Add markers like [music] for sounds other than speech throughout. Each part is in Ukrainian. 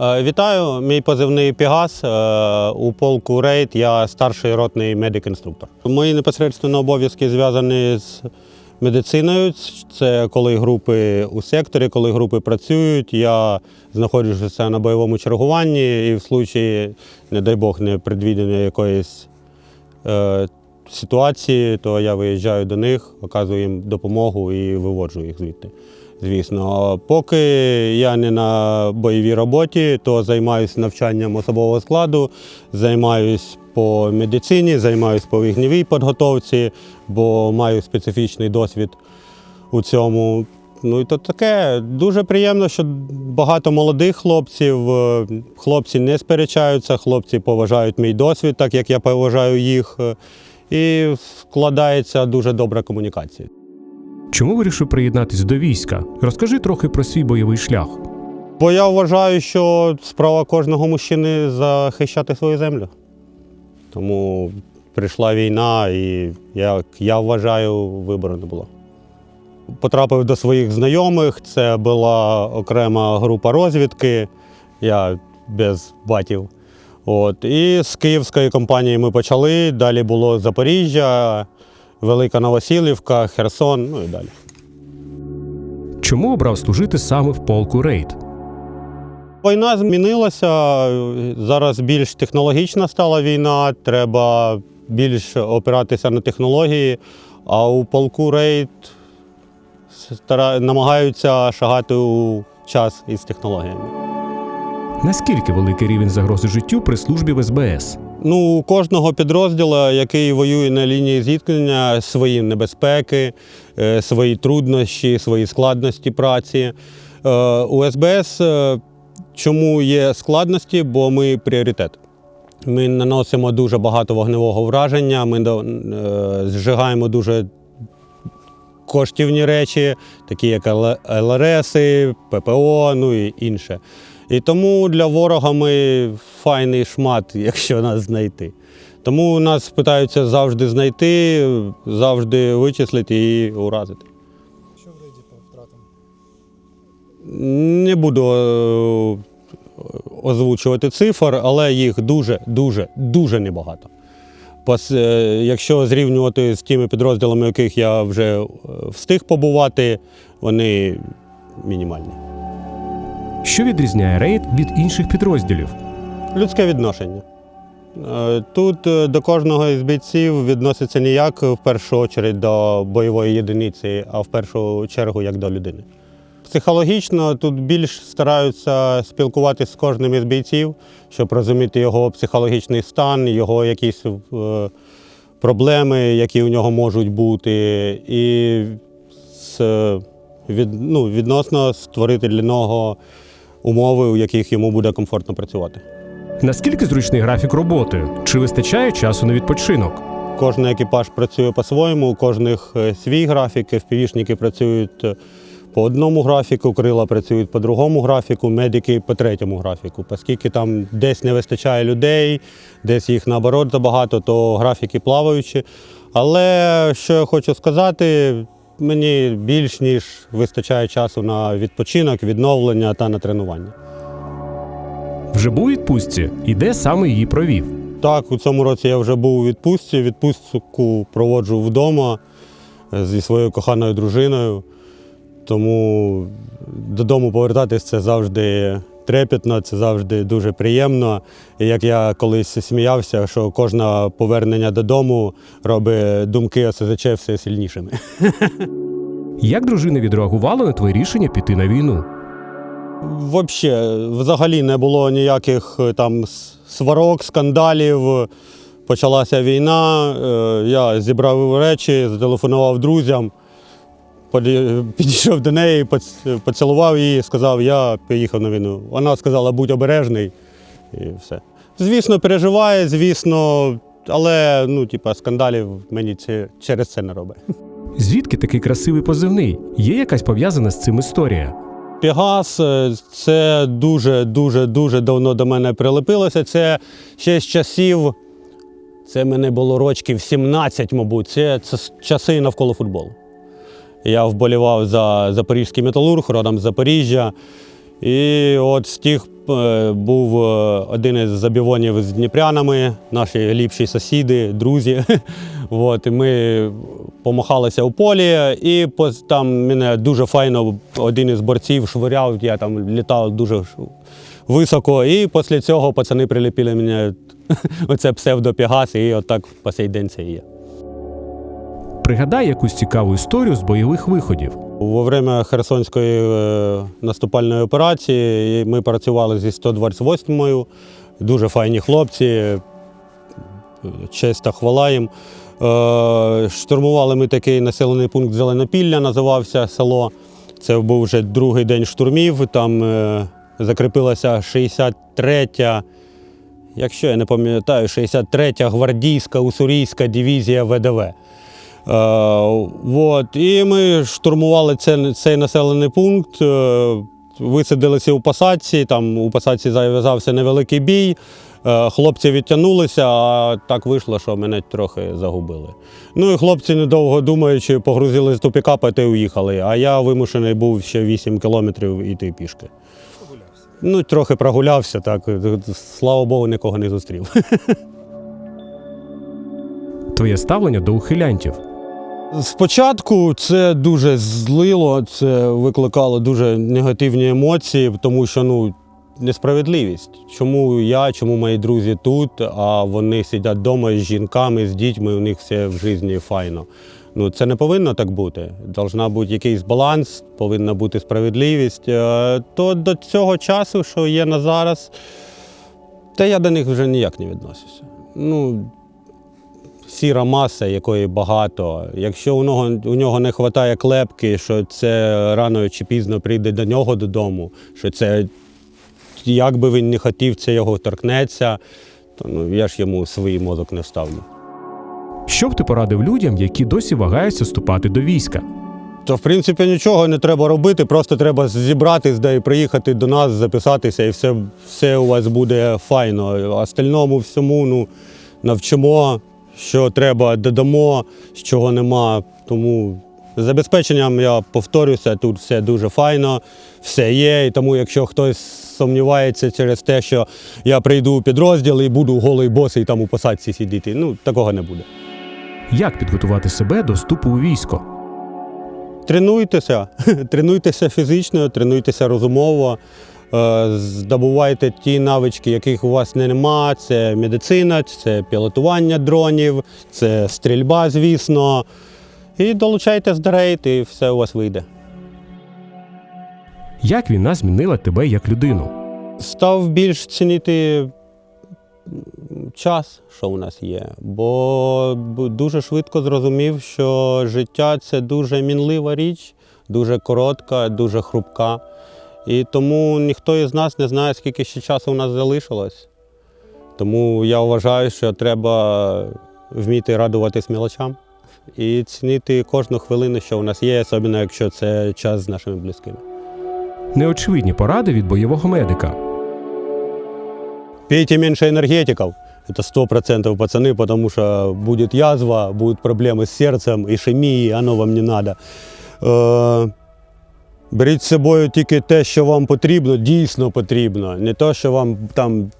Е, Вітаю, мій позивний Пігас. Е, У полку Рейд я старший ротний медик-інструктор. Мої непосередньо обов'язки зв'язані з медициною. Це коли групи у секторі, коли групи працюють. Я знаходжуся на бойовому чергуванні і в случаї, не дай Бог, непредвідення якоїсь е, ситуації, то я виїжджаю до них, оказую їм допомогу і виводжу їх звідти. Звісно, поки я не на бойовій роботі, то займаюся навчанням особового складу, займаюся по медицині, займаюся по вогневій підготовці, бо маю специфічний досвід у цьому. Ну і то таке дуже приємно, що багато молодих хлопців. е, Хлопці не сперечаються, хлопці поважають мій досвід, так як я поважаю їх. е, І складається дуже добра комунікація. Чому вирішив приєднатись до війська? Розкажи трохи про свій бойовий шлях. Бо я вважаю, що справа кожного мужчини захищати свою землю. Тому прийшла війна, і як я вважаю, вибору не було. Потрапив до своїх знайомих, це була окрема група розвідки, я без батів. От. І з київської компанії ми почали. Далі було Запоріжжя, Велика Новосілівка, Херсон, ну і далі. Чому обрав служити саме в полку рейд? Війна змінилася. Зараз більш технологічна стала війна, треба більш опиратися на технології. А у полку рейд намагаються шагати у час із технологіями. Наскільки великий рівень загрози життю при службі в СБС? Ну, у кожного підрозділу, який воює на лінії зіткнення, свої небезпеки, е, свої труднощі, свої складності праці. Е, У СБС е, чому є складності? Бо ми пріоритет. Ми наносимо дуже багато вогневого враження, ми зжигаємо дуже коштівні речі, такі як Л- ЛРСи, ППО, ну і інше. І тому для ворога ми файний шмат, [laughs] якщо нас знайти. Тому нас питаються завжди знайти, завжди вичислити і уразити. Що в рейді по втратам? Не буду е, озвучувати цифр, але їх дуже, дуже, дуже небагато. Е, Якщо зрівнювати з тими підрозділами, в яких я вже е, встиг побувати, вони мінімальні. Що відрізняє рейд від інших підрозділів? Людське відношення. Е, Тут е, до кожного із бійців відноситься не як в першу чергу до бойової єдиниці, а в першу чергу як до людини. Психологічно тут більш стараються спілкуватися з кожним із бійців, щоб розуміти його психологічний стан, його якісь е, проблеми, які у нього можуть бути, і з, від, ну, відносно створити для нього умови, у яких йому буде комфортно працювати. Наскільки зручний графік роботи? Чи вистачає часу на відпочинок? Кожен екіпаж працює по-своєму, у кожних е, свій графік. FPV-шники працюють е, по одному графіку, крила працюють по другому графіку, медики по третьому графіку. Оскільки там десь не вистачає людей, десь їх наоборот забагато, то графіки плаваючі. Але що я хочу сказати, мені більш ніж вистачає часу на відпочинок, відновлення та на тренування. Вже був у відпустці і де саме її провів? Так, у цьому році я вже був у відпустці. Відпустку проводжу вдома е, зі своєю коханою дружиною. Тому додому повертатись це завжди трепетно, це завжди дуже приємно. І як я колись сміявся, що кожне повернення додому робить думки ОСЗЧ все сильнішими. Як дружина відреагувала на твоє рішення піти на війну? Вообще, взагалі не було ніяких е, там сварок, скандалів. Почалася війна. е, Я зібрав речі, зателефонував друзям, підійшов до неї, поцілував її, сказав, я поїхав на війну. Вона сказала, будь обережний і все. Звісно, переживає, звісно, але ну, типа, скандалів мені це через це не робить. Звідки такий красивий позивний? Є якась пов'язана з цим історія? Пегас е, це дуже, дуже, дуже давно до мене прилепилося. Це ще з часів, це мене було рочків 17, мабуть. Це, це часи навколо футболу. Я вболівав за запорізький металург, родом з Запоріжжя. І от тих е, був е, один із забівонів з дніпрянами, наші ліпші сусіди, друзі. [laughs] От, і ми помахалися у полі, і там мене дуже файно один із борців швиряв, я там літав дуже високо. І після цього пацани приліпили мені [laughs] оце псевдопігас, і отак по сей день це є. Пригадай якусь цікаву історію з бойових виходів. Во время Херсонської е, наступальної операції ми працювали зі 128-ю. Дуже файні хлопці. Честь та хвала їм. Е, Штурмували ми такий населений пункт Зеленопілля, називався село. Це був вже другий день штурмів. Там е, закріпилася 63-я, якщо я не пам'ятаю, 63-я гвардійська уссурійська дивізія ВДВ. Е, вот. І ми штурмували цей, населений пункт, е, висадилися у посадці, там у посадці зав'язався невеликий бій. Е, Хлопці відтягнулися, а так вийшло, що мене трохи загубили. Ну і хлопці, недовго думаючи, погрузили з тупіка і уїхали. А я вимушений був ще 8 кілометрів йти пішки. Прогулявся. Ну, трохи прогулявся, так. Слава Богу, нікого не зустрів. [laughs] Твоє ставлення до ухилянтів. Спочатку це дуже злило, це викликало дуже негативні емоції, тому що ну, несправедливість. Чому я, чому мої друзі тут, а вони сидять вдома з жінками, з дітьми, у них все в житті файно. Ну, це не повинно так бути. Должна бути якийсь баланс, повинна бути справедливість. Е, То до цього часу, що є на зараз, та я до них вже ніяк не відносився. Ну, сіра маса, якої багато. Якщо у нього, у нього не вистачає клепки, що це рано чи пізно прийде до нього додому, що це як би він не хотів, це його торкнеться, то ну, я ж йому свій мозок не вставлю. Що б ти порадив людям, які досі вагаються вступати до війська? То, в принципі, нічого не треба робити, просто треба зібратись да і приїхати до нас, записатися, і все, все у вас буде файно. Остальному всьому ну, навчимо, що треба, додамо, з чого нема. Тому з забезпеченням я повторюся, тут все дуже файно, все є. І тому, якщо хтось сумнівається через те, що я прийду у підрозділ і буду голий босий там у посадці сидіти, ну такого не буде. Як підготувати себе до вступу у військо? Тренуйтеся, [laughs] тренуйтеся фізично, тренуйтеся розумово, здобувайте ті навички, яких у вас нема. Це медицина, це пілотування дронів, це стрільба, звісно. І долучайтесь до рейд, і все у вас вийде. Як війна змінила тебе як людину? Став більш цінити час, що у нас є, бо дуже швидко зрозумів, що життя це дуже мінлива річ, дуже коротка, дуже хрупка. І тому ніхто із нас не знає, скільки ще часу у нас залишилось. Тому я вважаю, що треба вміти радуватись мілочам і цінити кожну хвилину, що у нас є, особливо якщо це час з нашими близькими. Неочевидні поради від бойового медика. Пейте меньше энергетиков. Это сто процентов, пацаны, потому что будет язва, будут проблемы с сердцем, ишемії, оно вам не надо. Беріть з собою тільки те, що вам потрібно, дійсно потрібно. Не те, що вам там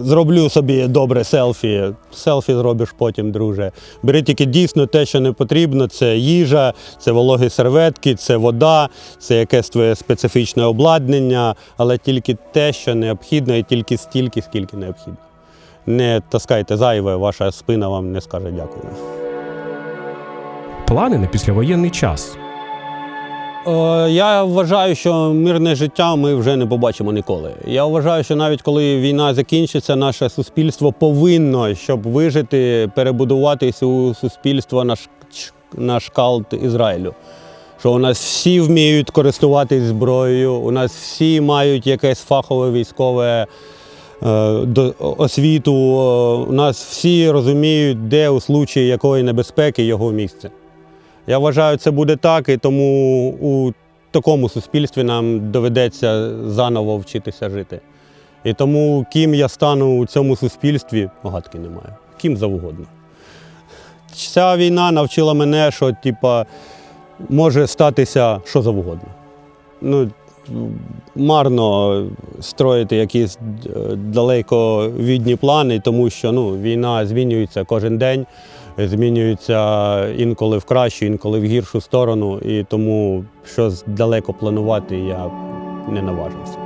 зроблю собі добре селфі. Селфі зробиш потім, друже. Беріть тільки дійсно те, що не потрібно. Це їжа, це вологі серветки, це вода, це якесь твоє специфічне обладнання, але тільки те, що необхідно, і тільки стільки, скільки необхідно. Не таскайте зайве, ваша спина вам не скаже дякую. Плани на післявоєнний час. Е, Я вважаю, що мирне життя ми вже не побачимо ніколи. Я вважаю, що навіть коли війна закінчиться, наше суспільство повинно, щоб вижити, перебудуватись у суспільство на, на шкалт Ізраїлю. Що у нас всі вміють користуватись зброєю, у нас всі мають якесь фахове військове е, до- освіту, е, у нас всі розуміють, де у случаї якої небезпеки його місце. Я вважаю, це буде так, і тому у такому суспільстві нам доведеться заново вчитися жити. І тому, ким я стану у цьому суспільстві, гадки немає. Ким завгодно. Ця війна навчила мене, що типа, може статися що завгодно. Ну, марно строїти якісь далеко далековідні плани, тому що ну, війна змінюється кожен день, змінюється інколи в кращу, інколи в гіршу сторону, і тому щось далеко планувати я не наважився.